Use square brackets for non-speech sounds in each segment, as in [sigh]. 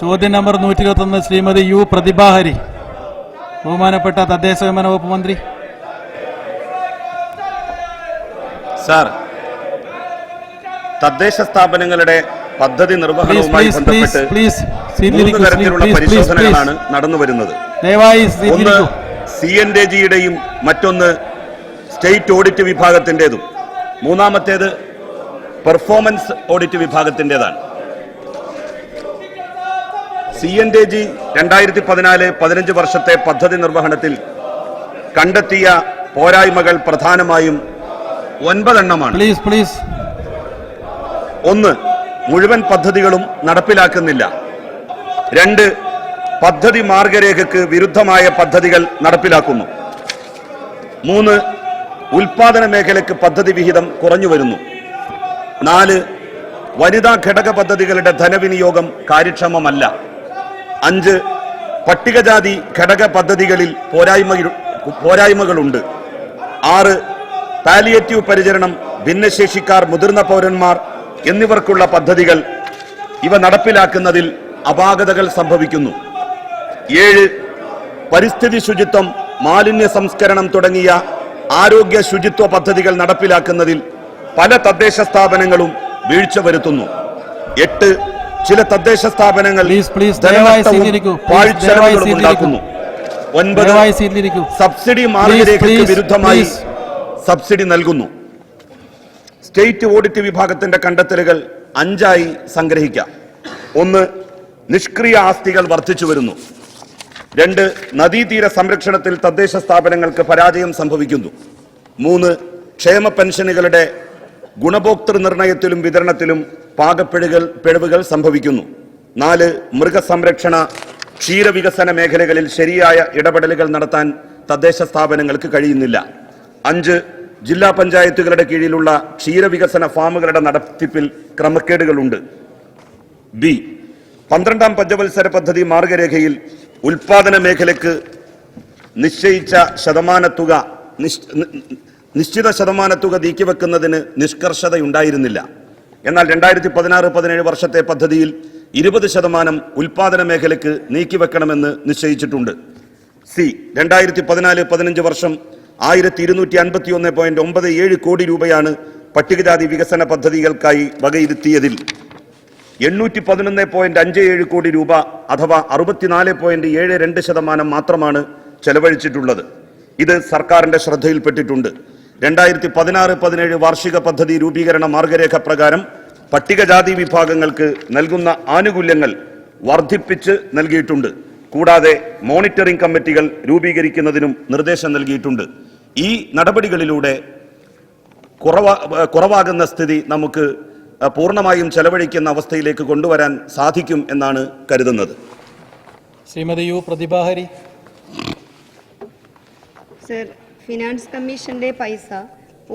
ചോദ്യം നമ്പർ നൂറ്റി ഇരുപത്തൊന്ന് ശ്രീമതി യു പ്രതിഭാഹരി. ബഹുമാനപ്പെട്ട തദ്ദേശ സ്വയംഭരണ വകുപ്പ് മന്ത്രി. സാർ തദ്ദേശ സ്ഥാപനങ്ങളുടെ പദ്ധതി നിർവഹണവുമായി ബന്ധപ്പെട്ട് മൂന്ന് തരത്തിലുള്ള പരിശോധനകളാണ് പ്ലീസ് നടന്നു വരുന്നത് ദയവായി ഒന്ന് സി എൻ ഡി ജിയുടെയും മറ്റൊന്ന് സ്റ്റേറ്റ് ഓഡിറ്റ് വിഭാഗത്തിന്റെതും. മൂന്നാമത്തേത് പെർഫോമൻസ് ഓഡിറ്റ് വിഭാഗത്തിന്റെതാണ്. സി എൻ ഡി ജി രണ്ടായിരത്തി പതിനാല് പതിനഞ്ച് വർഷത്തെ പദ്ധതി നിർവഹണത്തിൽ കണ്ടെത്തിയ പോരായ്മകൾ പ്രധാനമായും ഒൻപതെണ്ണമാണ്. പ്ലീസ് പ്ലീസ് ഒന്ന് മുഴുവൻ പദ്ധതികളും നടപ്പിലാക്കുന്നില്ല. രണ്ട് പദ്ധതി മാർഗരേഖയ്ക്ക് വിരുദ്ധമായ പദ്ധതികൾ നടപ്പിലാക്കുന്നു. മൂന്ന് ഉൽപാദന മേഖലയ്ക്ക് പദ്ധതി വിഹിതം കുറഞ്ഞു വരുന്നു. നാല് വനിതാ ഘടക പദ്ധതികളുടെ ധനവിനിയോഗം കാര്യക്ഷമമല്ല. അഞ്ച് പട്ടികജാതി ഘടക പദ്ധതികളിൽ പോരായ്മ പോരായ്മകളുണ്ട്. ആറ് പാലിയേറ്റീവ് പരിചരണം ഭിന്നശേഷിക്കാർ മുതിർന്ന പൗരന്മാർ എന്നിവർക്കുള്ള പദ്ധതികൾ ഇവ നടപ്പിലാക്കുന്നതിൽ അപാകതകൾ സംഭവിക്കുന്നു. ഏഴ് പരിസ്ഥിതി ശുചിത്വം മാലിന്യ സംസ്കരണം തുടങ്ങിയ ആരോഗ്യ ശുചിത്വ പദ്ധതികൾ നടപ്പിലാക്കുന്നതിൽ പല തദ്ദേശ സ്ഥാപനങ്ങളും വീഴ്ച വരുത്തുന്നു. എട്ട് ചില തദ്ദേശ സ്ഥാപനങ്ങൾ. ഉണ്ടാക്കുന്നു. ഒൻപത് സബ്സിഡി മാർഗരേഖയ്ക്ക് വിരുദ്ധമായി സബ്സിഡി നൽകുന്നു. സ്റ്റേറ്റ് ഓഡിറ്റ് വിഭാഗത്തിന്റെ കണ്ടെത്തലുകൾ അഞ്ചായി സംഗ്രഹിക്കാം. ഒന്ന് നിഷ്ക്രിയ ആസ്തികൾ വർദ്ധിച്ചു വരുന്നു. രണ്ട് നദീതീര സംരക്ഷണത്തിൽ തദ്ദേശ സ്ഥാപനങ്ങൾക്ക് പരാജയം സംഭവിക്കുന്നു. മൂന്ന് ക്ഷേമ പെൻഷനുകളുടെ ഗുണഭോക്തൃ നിർണയത്തിലും വിതരണത്തിലും പാകപ്പിഴകൾ പിഴവുകൾ സംഭവിക്കുന്നു. നാല് മൃഗസംരക്ഷണ ക്ഷീരവികസന മേഖലകളിൽ ശരിയായ ഇടപെടലുകൾ നടത്താൻ തദ്ദേശ സ്ഥാപനങ്ങൾക്ക് കഴിയുന്നില്ല. അഞ്ച് ജില്ലാ പഞ്ചായത്തുകളുടെ കീഴിലുള്ള ക്ഷീരവികസന ഫാമുകളുടെ നടത്തിപ്പിൽ ക്രമക്കേടുകളുണ്ട്. ബി പന്ത്രണ്ടാം പഞ്ചവത്സര പദ്ധതി മാർഗരേഖയിൽ ഉൽപാദന മേഖലയ്ക്ക് നിശ്ചയിച്ച ശതമാന തുക നിശ്ചിത ശതമാന തുക നീക്കിവെക്കുന്നതിന് നിഷ്കർഷതയുണ്ടായിരുന്നില്ല. എന്നാൽ രണ്ടായിരത്തി പതിനാറ് പതിനേഴ് വർഷത്തെ പദ്ധതിയിൽ ഇരുപത് ശതമാനം ഉൽപാദന മേഖലയ്ക്ക് നീക്കിവെക്കണമെന്ന് നിശ്ചയിച്ചിട്ടുണ്ട്. സി രണ്ടായിരത്തി പതിനാല് പതിനഞ്ച് വർഷം ആയിരത്തി ഇരുന്നൂറ്റി അൻപത്തി ഒന്ന് പോയിന്റ് ഒമ്പത് ഏഴ് കോടി രൂപയാണ് പട്ടികജാതി വികസന പദ്ധതികൾക്കായി വകയിരുത്തിയതിൽ. എണ്ണൂറ്റി പതിനൊന്ന് പോയിന്റ് അഞ്ച് ഏഴ് കോടി രൂപ അഥവാ അറുപത്തിനാല് പോയിന്റ് ഏഴ് രണ്ട് ശതമാനം മാത്രമാണ് ചെലവഴിച്ചിട്ടുള്ളത്. ഇത് സർക്കാരിന്റെ ശ്രദ്ധയിൽപ്പെട്ടിട്ടുണ്ട്. രണ്ടായിരത്തി പതിനാറ് പതിനേഴ് വാർഷിക പദ്ധതി രൂപീകരണ മാർഗരേഖ പ്രകാരം പട്ടികജാതി വിഭാഗങ്ങൾക്ക് നൽകുന്ന ആനുകൂല്യങ്ങൾ വർദ്ധിപ്പിച്ച് നൽകിയിട്ടുണ്ട്. കൂടാതെ മോണിറ്ററിംഗ് കമ്മിറ്റികൾ രൂപീകരിക്കുന്നതിനും നിർദ്ദേശം നൽകിയിട്ടുണ്ട്. ഈ നടപടികളിലൂടെ കുറവാ കുറവാകുന്ന സ്ഥിതി നമുക്ക് പൂർണമായും ചെലവഴിക്കുന്ന അവസ്ഥയിലേക്ക് കൊണ്ടുവരാൻ സാധിക്കും എന്നാണ് കരുതുന്നത്. Shrimati U Prathibhahari. Sir finance കമ്മീഷന്റെ പൈസ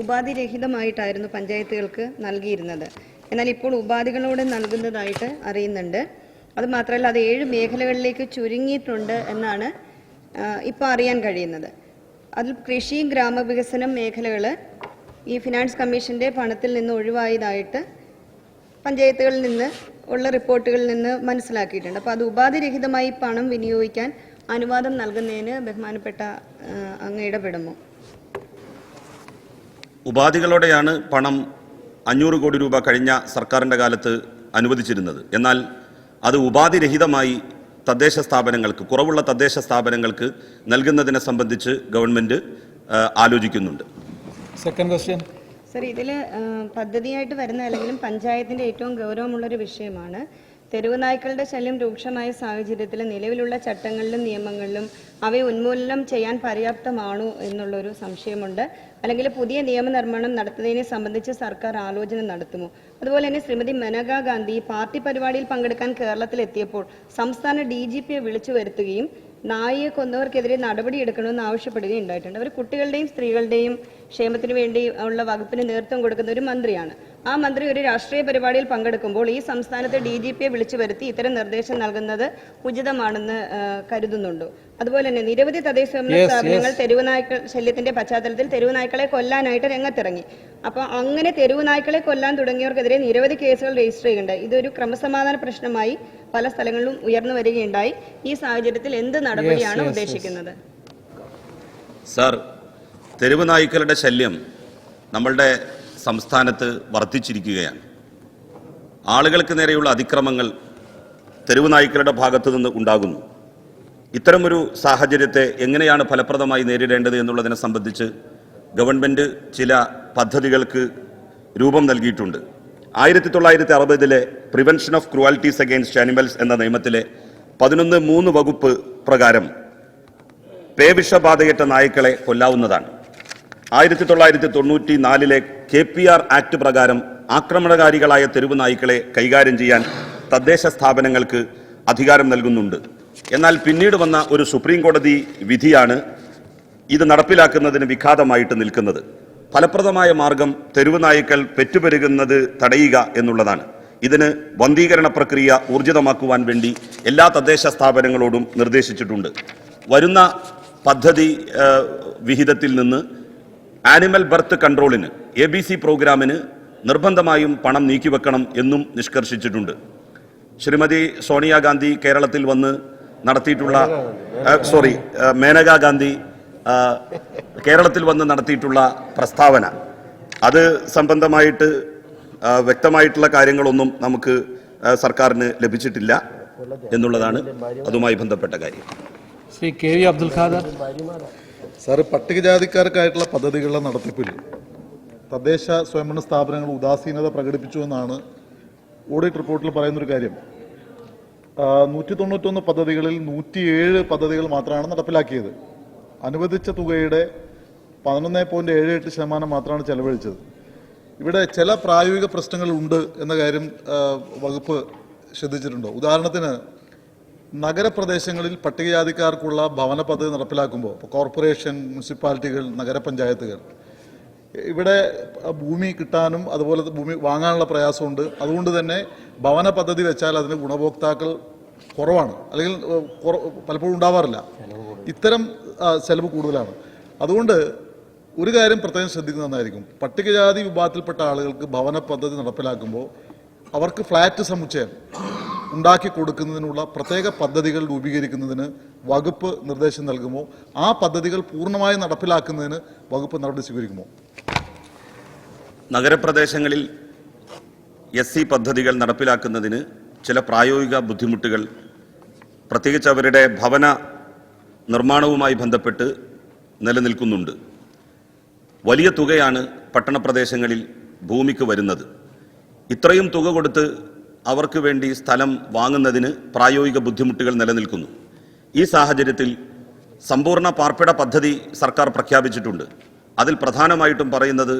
ഉപാധിരഹിതമായിട്ടായിരുന്നു പഞ്ചായത്തുകൾക്ക് നൽകിയിരുന്നത്. എന്നാൽ ഇപ്പോൾ ഉപാധികളോട് നൽകുന്നതായിട്ട് അറിയുന്നുണ്ട്. അത് മാത്രമല്ല അത് ഏഴ് മേഖലകളിലേക്ക് ചുരുങ്ങിയിട്ടുണ്ട് എന്നാണ് ഇപ്പോൾ അറിയാൻ കഴിയുന്നത്. അതിൽ കൃഷി ഗ്രാമവികസനം മേഖലകൾ ഈ ഫിനാൻസ് കമ്മീഷന്റെ പണത്തിൽ നിന്ന് ഒഴിവായതായിട്ട് പഞ്ചായത്തുകളിൽ നിന്ന് ഉള്ള റിപ്പോർട്ടുകളിൽ നിന്ന് മനസ്സിലാക്കിയിട്ടുണ്ട്. അപ്പോൾ അത് ഉപാധിരഹിതമായി പണം വിനിയോഗിക്കാൻ അനുവാദം നൽകുന്നതിന് ബഹുമാനപ്പെട്ട അങ്ങ് ഇടപെടുമോ ഉപാധികളോടെയാണ് പണം അഞ്ഞൂറ് കോടി രൂപ കഴിഞ്ഞ സർക്കാരിന്റെ കാലത്ത് അനുവദിച്ചിരുന്നത്. എന്നാൽ അത് ഉപാധിരഹിതമായി തദ്ദേശ സ്ഥാപനങ്ങൾക്ക് കുറവുള്ള തദ്ദേശ സ്ഥാപനങ്ങൾക്ക് നൽകുന്നതിനെ സംബന്ധിച്ച് ഗവൺമെന്റ് ആലോചിക്കുന്നുണ്ട്. സെക്കൻഡ് ക്വസ്റ്റ്യൻ സർ ഇതിൽ പദ്ധതിയായിട്ട് വരുന്ന അല്ലെങ്കിലും പഞ്ചായത്തിന്റെ ഏറ്റവും ഗൗരവമുള്ളൊരു വിഷയമാണ് തെരുവ് നായ്ക്കളുടെ ശല്യം രൂക്ഷമായ സാഹചര്യത്തിൽ നിലവിലുള്ള ചട്ടങ്ങളിലും നിയമങ്ങളിലും അവയെ ഉന്മൂലനം ചെയ്യാൻ പര്യാപ്തമാണോ എന്നുള്ളൊരു സംശയമുണ്ട്. അല്ലെങ്കിൽ പുതിയ നിയമനിർമ്മാണം നടത്തുന്നതിനെ സംബന്ധിച്ച് സർക്കാർ ആലോചന നടത്തുമോ? അതുപോലെ തന്നെ ശ്രീമതി മനേകാ ഗാന്ധി പാർട്ടി പരിപാടിയിൽ പങ്കെടുക്കാൻ കേരളത്തിലെത്തിയപ്പോൾ സംസ്ഥാന ഡി ജി പിയെ വിളിച്ചു വരുത്തുകയും നായയെ കൊന്നവർക്കെതിരെ നടപടിയെടുക്കണമെന്ന് ആവശ്യപ്പെടുകയും ഉണ്ടായിട്ടുണ്ട്. അവർ കുട്ടികളുടെയും സ്ത്രീകളുടെയും ക്ഷേമത്തിന് വേണ്ടി ഉള്ള വകുപ്പിന് നേതൃത്വം കൊടുക്കുന്ന ഒരു മന്ത്രിയാണ്. ആ മന്ത്രി ഒരു രാഷ്ട്രീയ പരിപാടിയിൽ പങ്കെടുക്കുമ്പോൾ ഈ സംസ്ഥാനത്തെ ഡി ജി പിയെ വിളിച്ചു വരുത്തി ഇത്തരം നിർദ്ദേശം നൽകുന്നത് ഉചിതമാണെന്ന് കരുതുന്നുണ്ടോ. അതുപോലെ തന്നെ നിരവധി തദ്ദേശ സ്ഥാപനങ്ങൾ. തെരുവ് നായ്ക്കൾ ശല്യത്തിന്റെ പശ്ചാത്തലത്തിൽ തെരുവ് നായ്ക്കളെ കൊല്ലാനായിട്ട് രംഗത്തിറങ്ങി. അപ്പോൾ അങ്ങനെ തെരുവ് നായ്ക്കളെ കൊല്ലാൻ തുടങ്ങിയവർക്കെതിരെ നിരവധി കേസുകൾ രജിസ്റ്റർ ചെയ്യുന്നുണ്ട്. ഇതൊരു ക്രമസമാധാന പ്രശ്നമായി പല സ്ഥലങ്ങളിലും ഉയർന്നു വരികയുണ്ടായി. ഈ സാഹചര്യത്തിൽ എന്ത് നടപടിയാണ് ഉദ്ദേശിക്കുന്നത്? സാർ തെരുവ് നായ്ക്കളുടെ ശല്യം നമ്മളുടെ സംസ്ഥാനത്ത് വർദ്ധിച്ചിരിക്കുകയാണ്. ആളുകൾക്ക് നേരെയുള്ള അതിക്രമങ്ങൾ തെരുവ് നായ്ക്കളുടെ ഭാഗത്തു നിന്ന് ഉണ്ടാകുന്നു. ഇത്തരമൊരു സാഹചര്യത്തെ എങ്ങനെയാണ് ഫലപ്രദമായി നേരിടേണ്ടത് എന്നുള്ളതിനെ സംബന്ധിച്ച് ഗവൺമെന്റ് ചില പദ്ധതികൾക്ക് രൂപം നൽകിയിട്ടുണ്ട്. ആയിരത്തി തൊള്ളായിരത്തി അറുപതിലെ prevention of cruelties against animals എന്ന നിയമത്തിലെ പതിനൊന്ന് മൂന്ന് വകുപ്പ് പ്രകാരം പേവിഷബാധയേറ്റ നായ്ക്കളെ കൊല്ലാവുന്നതാണ്. ആയിരത്തി തൊള്ളായിരത്തി തൊണ്ണൂറ്റി നാലിലെ കെ പി ആർ ആക്ട് പ്രകാരം ആക്രമണകാരികളായ തെരുവ് നായ്ക്കളെ കൈകാര്യം ചെയ്യാൻ തദ്ദേശ സ്ഥാപനങ്ങൾക്ക് അധികാരം നൽകുന്നുണ്ട്. എന്നാൽ പിന്നീട് വന്ന ഒരു സുപ്രീം കോടതി വിധിയാണ് ഇത് നടപ്പിലാക്കുന്നതിന് വിഘാതമായിട്ട് നിൽക്കുന്നത്. ഫലപ്രദമായ മാർഗം തെരുവ് നായ്ക്കൾ പെറ്റുപെരുകുന്നത് തടയുക എന്നുള്ളതാണ്. ഇതിന് വന്ധീകരണ പ്രക്രിയ ഊർജിതമാക്കുവാൻ വേണ്ടി എല്ലാ തദ്ദേശ സ്ഥാപനങ്ങളോടും നിർദ്ദേശിച്ചിട്ടുണ്ട്. വരുന്ന പദ്ധതി വിഹിതത്തിൽ നിന്ന് ആനിമൽ ബർത്ത് കൺട്രോളിന് എ ബി സി പ്രോഗ്രാമിന് നിർബന്ധമായും പണം നീക്കിവെക്കണം എന്നും നിഷ്കർഷിച്ചിട്ടുണ്ട്. ശ്രീമതി സോണിയാഗാന്ധി കേരളത്തിൽ വന്ന് നടത്തിയിട്ടുള്ള സോറി മേനകാ ഗാന്ധി കേരളത്തിൽ വന്ന് നടത്തിയിട്ടുള്ള പ്രസ്താവന. അത് സംബന്ധമായിട്ട് വ്യക്തമായിട്ടുള്ള കാര്യങ്ങളൊന്നും നമുക്ക് സർക്കാരിന് ലഭിച്ചിട്ടില്ല എന്നുള്ളതാണ് അതുമായി ബന്ധപ്പെട്ട കാര്യം. Shri K V Abdul Khader. Sir പട്ടികജാതിക്കാർക്കായിട്ടുള്ള പദ്ധതികളുടെ നടത്തിപ്പിൽ തദ്ദേശ സ്വയംഭരണ സ്ഥാപനങ്ങൾ ഉദാസീനത പ്രകടിപ്പിച്ചു എന്നാണ് ഓഡിറ്റ് റിപ്പോർട്ടിൽ പറയുന്നൊരു കാര്യം. നൂറ്റി തൊണ്ണൂറ്റൊന്ന് പദ്ധതികളിൽ നൂറ്റിയേഴ് പദ്ധതികൾ മാത്രമാണ് നടപ്പിലാക്കിയത്. അനുവദിച്ച തുകയുടെ പതിനൊന്ന് പോയിന്റ് ഏഴ് എട്ട് ശതമാനം മാത്രമാണ് ചെലവഴിച്ചത്. ഇവിടെ ചില പ്രായോഗിക പ്രശ്നങ്ങളുണ്ട് എന്ന കാര്യം വകുപ്പ് ശ്രദ്ധിച്ചിട്ടുണ്ടോ? ഉദാഹരണത്തിന് നഗരപ്രദേശങ്ങളിൽ പട്ടികജാതിക്കാർക്കുള്ള ഭവന പദ്ധതി നടപ്പിലാക്കുമ്പോൾ കോർപ്പറേഷൻ മുനിസിപ്പാലിറ്റികൾ നഗരപഞ്ചായത്തുകൾ ഇവിടെ ഭൂമി കിട്ടാനും അതുപോലെ ഭൂമി വാങ്ങാനുള്ള പ്രയാസമുണ്ട്. അതുകൊണ്ട് തന്നെ ഭവന പദ്ധതി വെച്ചാൽ അതിന് ഗുണഭോക്താക്കൾ കുറവാണ്. അല്ലെങ്കിൽ പലപ്പോഴും ഉണ്ടാവാറില്ല. ഇത്തരം ചെലവ് കൂടുതലാണ്. അതുകൊണ്ട് ഒരു കാര്യം പ്രത്യേകം ശ്രദ്ധിക്കുന്നത് നന്നായിരിക്കും. പട്ടികജാതി വിഭാഗത്തിൽപ്പെട്ട ആളുകൾക്ക് ഭവന പദ്ധതി നടപ്പിലാക്കുമ്പോൾ അവർക്ക് ഫ്ലാറ്റ് സമുച്ചയം ഉണ്ടാക്കി കൊടുക്കുന്നതിനുള്ള പ്രത്യേക പദ്ധതികൾ രൂപീകരിക്കുന്നതിന് വകുപ്പ് നിർദ്ദേശം നൽകുമോ? ആ പദ്ധതികൾ പൂർണമായും നടപ്പിലാക്കുന്നതിന് വകുപ്പ് നടപടി സ്വീകരിക്കുമോ? നഗരപ്രദേശങ്ങളിൽ എസ് സി പദ്ധതികൾ നടപ്പിലാക്കുന്നതിന് ചില പ്രായോഗിക ബുദ്ധിമുട്ടുകൾ. പ്രത്യേകിച്ച് അവരുടെ ഭവന നിർമ്മാണവുമായി ബന്ധപ്പെട്ട് നിലനിൽക്കുന്നുണ്ട്. വലിയ തുകയാണ് പട്ടണപ്രദേശങ്ങളിൽ ഭൂമിക്ക് വരുന്നത്. ഇത്രയും തുക കൊടുത്ത് അവർക്ക് വേണ്ടി സ്ഥലം വാങ്ങുന്നതിന് പ്രായോഗിക ബുദ്ധിമുട്ടുകൾ നിലനിൽക്കുന്നു. ഈ സാഹചര്യത്തിൽ സമ്പൂർണ പാർപ്പിട പദ്ധതി സർക്കാർ പ്രഖ്യാപിച്ചിട്ടുണ്ട്. അതിൽ പ്രധാനമായിട്ടും പറയുന്നത്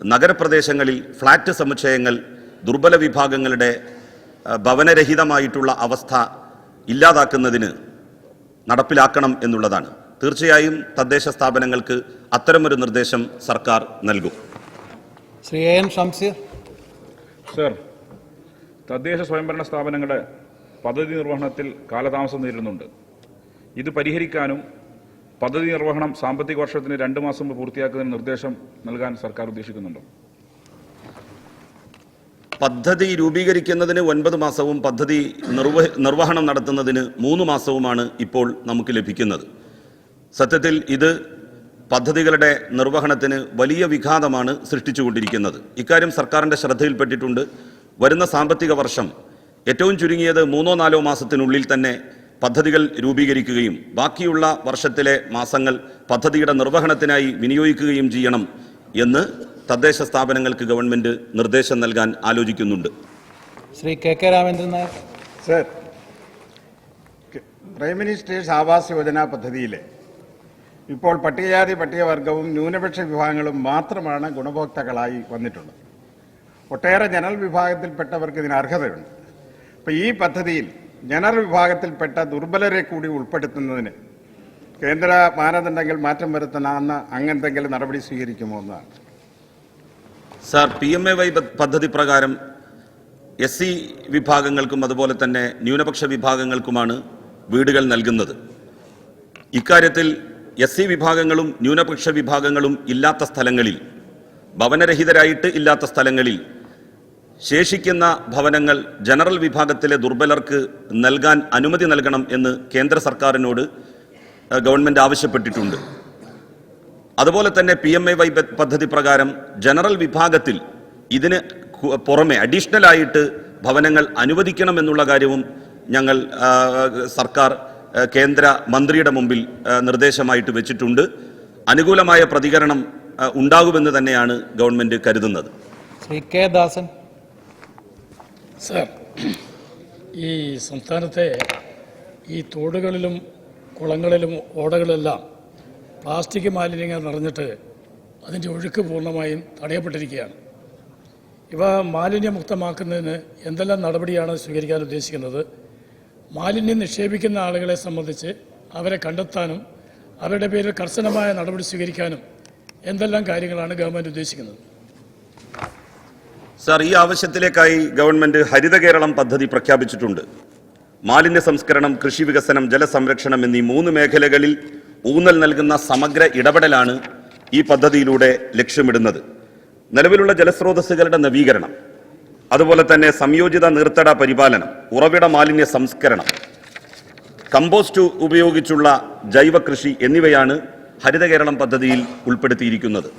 നഗരപ്രദേശങ്ങളിൽ ഫ്ലാറ്റ് സമുച്ചയങ്ങൾ ദുർബല വിഭാഗങ്ങളുടെ ഭവനരഹിതമായിട്ടുള്ള അവസ്ഥ ഇല്ലാതാക്കുന്നതിന് നടപ്പിലാക്കണം എന്നുള്ളതാണ്. തീർച്ചയായും തദ്ദേശ സ്ഥാപനങ്ങൾക്ക് അത്തരമൊരു നിർദ്ദേശം സർക്കാർ നൽകും. Shri A N Shamseer. Sir തദ്ദേശ സ്വയംഭരണ സ്ഥാപനങ്ങളുടെ പദ്ധതി നിർവഹണത്തിൽ കാലതാമസം നേരിടുന്നുണ്ട്. ഇത് പരിഹരിക്കാനും പദ്ധതി നിർവഹണം സാമ്പത്തിക വർഷത്തിന് രണ്ട് മാസം മുമ്പ് പൂർത്തിയാക്കുന്നതിന് നിർദ്ദേശം നൽകാൻ സർക്കാർ ഉദ്ദേശിക്കുന്നുണ്ടോ. പദ്ധതി രൂപീകരിക്കുന്നതിന് ഒൻപത് മാസവും പദ്ധതി നിർവ നിർവഹണം നടത്തുന്നതിന് മൂന്ന് മാസവുമാണ് ഇപ്പോൾ നമുക്ക് ലഭിക്കുന്നത്. സത്യത്തിൽ ഇത് പദ്ധതികളുടെ നിർവഹണത്തിന് വലിയ വിഘാതമാണ് സൃഷ്ടിച്ചുകൊണ്ടിരിക്കുന്നത്. ഇക്കാര്യം സർക്കാരിന്റെ ശ്രദ്ധയിൽപ്പെട്ടിട്ടുണ്ട്. വരുന്ന സാമ്പത്തിക വർഷം ഏറ്റവും ചുരുങ്ങിയത് മൂന്നോ നാലോ മാസത്തിനുള്ളിൽ തന്നെ പദ്ധതികൾ രൂപീകരിക്കുകയും ബാക്കിയുള്ള വർഷത്തിലെ മാസങ്ങൾ പദ്ധതിയുടെ നിർവഹണത്തിനായി വിനിയോഗിക്കുകയും ചെയ്യണം എന്ന് തദ്ദേശ സ്ഥാപനങ്ങൾക്ക് ഗവൺമെന്റ് നിർദ്ദേശം നൽകാൻ ആലോചിക്കുന്നുണ്ട്. Shri K K Ramendran Nair. Sir prime minister's Awas Yojana പദ്ധതിയിലെ ഇപ്പോൾ പട്ടികജാതി പട്ടികവർഗവും ന്യൂനപക്ഷ വിഭാഗങ്ങളും മാത്രമാണ് ഗുണഭോക്താക്കളായി വന്നിട്ടുള്ളത്. ഒട്ടേറെ ജനറൽ വിഭാഗത്തിൽപ്പെട്ടവർക്ക് ഇതിന് അർഹതയുണ്ട്. അപ്പോൾ ഈ പദ്ധതിയിൽ ജനറൽ വിഭാഗത്തിൽപ്പെട്ട ദുർബലരെ കൂടി ഉൾപ്പെടുത്തുന്നതിന് കേന്ദ്ര മാനദണ്ഡങ്ങൾ മാറ്റം വരുത്തണമെന്ന് അങ്ങനെന്തെങ്കിലും നടപടി സ്വീകരിക്കുമോ എന്നാണ്. Sir P M A Y പദ്ധതി പ്രകാരം എസ് സി വിഭാഗങ്ങൾക്കും അതുപോലെ തന്നെ ന്യൂനപക്ഷ വിഭാഗങ്ങൾക്കുമാണ് വീടുകൾ നൽകുന്നത്. ഇക്കാര്യത്തിൽ എസ് സി വിഭാഗങ്ങളും ന്യൂനപക്ഷ വിഭാഗങ്ങളും ഇല്ലാത്ത സ്ഥലങ്ങളിൽ ഭവനരഹിതരായിട്ട് ഇല്ലാത്ത സ്ഥലങ്ങളിൽ ശേഷിക്കുന്ന ഭവനങ്ങൾ ജനറൽ വിഭാഗത്തിലെ ദുർബലർക്ക് നൽകാൻ അനുമതി നൽകണം എന്ന് കേന്ദ്ര സർക്കാരിനോട് ഗവൺമെന്റ് ആവശ്യപ്പെട്ടിട്ടുണ്ട്. അതുപോലെ തന്നെ പി എം എ വൈ പദ്ധതി പ്രകാരം ജനറൽ വിഭാഗത്തിൽ ഇതിന് പുറമെ അഡീഷണൽ ആയിട്ട് ഭവനങ്ങൾ അനുവദിക്കണം എന്നുള്ള കാര്യവും ഞങ്ങൾ സർക്കാർ കേന്ദ്ര മന്ത്രിയുടെ മുമ്പിൽ നിർദ്ദേശമായിട്ട് വെച്ചിട്ടുണ്ട്. അനുകൂലമായ പ്രതികരണം ഉണ്ടാകുമെന്ന് തന്നെയാണ് ഗവൺമെന്റ് കരുതുന്നത്. ശ്രീ കെ ദാസൻ. സർ ഈ സംസ്ഥാനത്തെ ഈ തോടുകളിലും കുളങ്ങളിലും ഓടകളിലെല്ലാം പ്ലാസ്റ്റിക് മാലിന്യങ്ങൾ നിറഞ്ഞിട്ട് അതിന്റെ ഒഴുക്ക് പൂർണമായും തടയപ്പെട്ടിരിക്കുകയാണ്. ഇവ മാലിന്യമുക്തമാക്കുന്നതിന് എന്തെല്ലാം നടപടിയാണ് സ്വീകരിക്കാൻ ഉദ്ദേശിക്കുന്നത്? മാലിന്യം നിക്ഷേപിക്കുന്ന ആളുകളെ സംബന്ധിച്ച് അവരെ കണ്ടെത്താനും അവരുടെ പേരിൽ കർശനമായ നടപടി സ്വീകരിക്കാനും എന്തെല്ലാം കാര്യങ്ങളാണ് ഗവൺമെന്റ് ഉദ്ദേശിക്കുന്നത്? സാർ ഈ ആവശ്യത്തിലേക്കായി ഗവൺമെന്റ് ഹരിത കേരളം പദ്ധതി പ്രഖ്യാപിച്ചിട്ടുണ്ട്. മാലിന്യ സംസ്കരണം കൃഷി വികസനം ജലസംരക്ഷണം എന്നീ മൂന്ന് മേഖലകളിൽ ഊന്നൽ നൽകുന്ന സമഗ്ര ഇടപെടലാണ് ഈ പദ്ധതിയിലൂടെ ലക്ഷ്യമിടുന്നത്. നിലവിലുള്ള ജലസ്രോതസ്സുകളുടെ നവീകരണം അതുപോലെ തന്നെ സംയോജിത നീർത്തട പരിപാലനം ഉറവിട മാലിന്യ സംസ്കരണം കമ്പോസ്റ്റ് ഉപയോഗിച്ചുള്ള ജൈവ കൃഷി എന്നിവയാണ് ഹരിത കേരളം പദ്ധതിയിൽ ഉൾപ്പെടുത്തിയിരിക്കുന്നത്.